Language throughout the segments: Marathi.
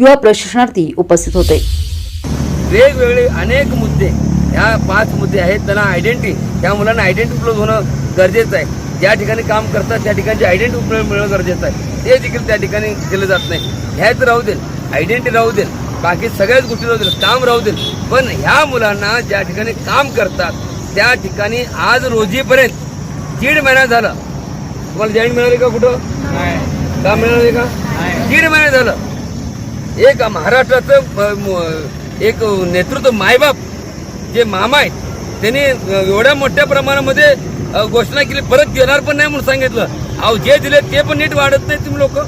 युवा प्रशिक्षणार्थी उपस्थित होते. वेगवेगळे अनेक मुद्दे ह्या पाच मुद्दे आहेत. त्यांना आयडेंटिटी त्या मुलांना आयडेंटिटी उपलब्ध होणं गरजेचं आहे. ज्या ठिकाणी काम करतात त्या ठिकाणची आयडेंटिटी उपलब्ध मिळणं गरजेचं आहे. ते देखील त्या ठिकाणी केलं जात नाही. ह्याच राहू देईल आयडेंटिटी राहू देईल बाकी सगळ्याच गोष्टी राहू देईल काम राहू देईल पण ह्या मुलांना ज्या ठिकाणी काम करतात त्या ठिकाणी आज रोजीपर्यंत दीड महिना झाला. तुम्हाला जॉईन मिळाले का कुठं? काम मिळाले का? दीड महिना झालं. एक महाराष्ट्राचं एक नेतृत्व मायबाप जे मामा आहेत त्यांनी एवढ्या मोठ्या प्रमाणामध्ये घोषणा केली. परत देणार पण नाही म्हणून सांगितलं. अहो जे दिले ते पण नीट वाढत नाही तुम्ही लोक.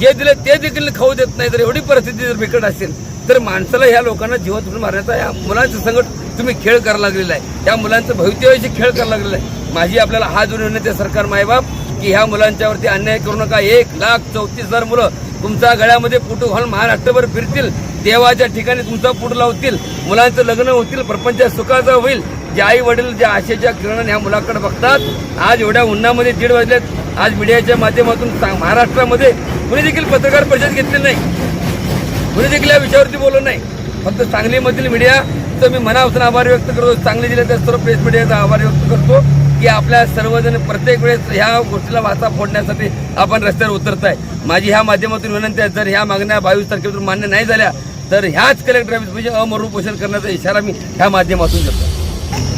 जे दिले ते देखील खाऊ देत नाही जर एवढी परिस्थिती जर बिकट असेल तर माणसाला ह्या लोकांना जीवन उडून मारण्याचा या मुलांचं संकट तुम्ही खेळ करायला लागलेला आहे. त्या मुलांचं भवितव्याशी खेळ करायला लागलेला आहे. माझी आपल्याला हा जोडून विनंती सरकार मायबाप की ह्या मुलांच्यावरती अन्याय करू नका. एक लाख चौतीस हजार मुलं तुमच्या गळ्यामध्ये पुटू घालून महाराष्ट्रभर फिरतील देवाच्या ठिकाणी तुमचा पुट लावतील मुलांचं लग्न होतील प्रपंच सुखाचा होईल. जे आई वडील ज्या आशेच्या किरणाने ह्या मुलाकडे बघतात आज एवढ्या उन्हामध्ये दीड वाजल्यात आज मीडियाच्या माध्यमातून महाराष्ट्रामध्ये कुणी देखील पत्रकार परिषद घेतली नाही. कुणी देखील या विषयावरती बोललो नाही. फक्त सांगलीमधील मीडिया मीडियाचं मी मनापासून आभार व्यक्त करतो. सांगली जिल्ह्याच्या सर्व प्रेस मीडियाचा आभार व्यक्त करतो की आपल्या सर्वजण प्रत्येक वेळेस ह्या गोष्टीला वाचा फोडण्यासाठी आपण रस्त्यावर उतरत आहे माझी ह्या माध्यमातून विनंती आहे जर ह्या मागण्या बावीस तारखेपासून मान्य नाही झाल्या तर ह्याच कलेक्टर ऑफिस म्हणजे अमरुपोषण करण्याचा इशारा मी ह्या माध्यमातून देतो.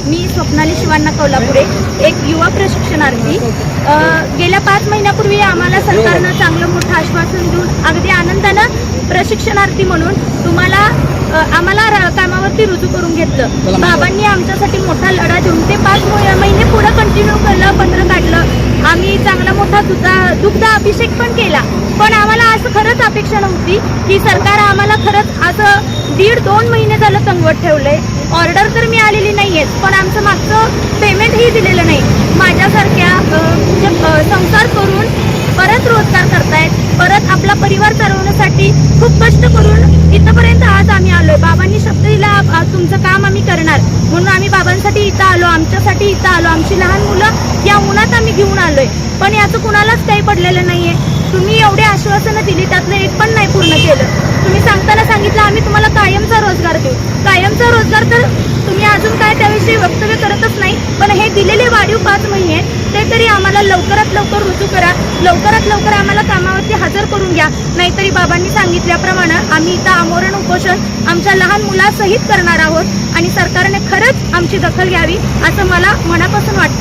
मी स्वप्नाली शिवांना कोल्हापुरे एक युवा प्रशिक्षणार्थी. गेल्या पाच महिन्यापूर्वी आम्हाला सरकारनं चांगलं मोठं आनंदानं प्रशिक्षणार्थी म्हणून तुम्हाला आम्हाला कामावरती रुजू करून घेतलं. बाबांनी आमच्यासाठी मोठा लढा देऊन ते पाच महि- महिने पुढे कंटिन्यू केलं पत्र काढलं. आम्ही चांगला मोठा दुधा दुग्ध अभिषेक पण केला. पण आम्हाला असं खरंच अपेक्षा नव्हती की सरकार आम्हाला खरंच असं दीड दोन महिने झालं तंगवत ठेवलंय. ऑर्डर तर मी आलेली नाहीये पण आमचं मागचं पेमेंटही दिलेलं नाही. माझ्यासारख्या म्हणजे संसार करून परत रोजगार करतायत परत आपला परिवार चालवण्यासाठी खूप कष्ट करून इथपर्यंत आज आम्ही आलोय. बाबांनी शब्द दिला तुमचं काम आम्ही करणार. म्हणून आम्ही बाबांसाठी इथं आलो आमच्यासाठी इथं आलो. आमची लहान मुलं या उन्हात आम्ही घेऊन आलोय. पण याचं कुणालाच काही पडलेलं नाहीये. एवढे आश्वासनं दिली त्यातलं एक पण नाही पूर्ण केलं. तुम्ही सांगताना सांगितलं आम्ही तुम्हाला कायमचा रोजगार देऊ. कायमचा रोजगार तर तुम्ही अजून काय त्याविषयी वक्तव्य करतच नाही पण हे दिलेले वाढीव पाच महिने ते तरी आम्हाला लवकरात लवकर रुजू करा. लवकरात लवकर आम्हाला कामावरती हजर करून घ्या. नाहीतरी बाबांनी सांगितल्याप्रमाणे आम्ही इथं आमोरण उपोषण आमच्या लहान मुलासहित करणार आहोत आणि सरकारने खरंच आमची दखल घ्यावी असं मला मनापासून वाटतं.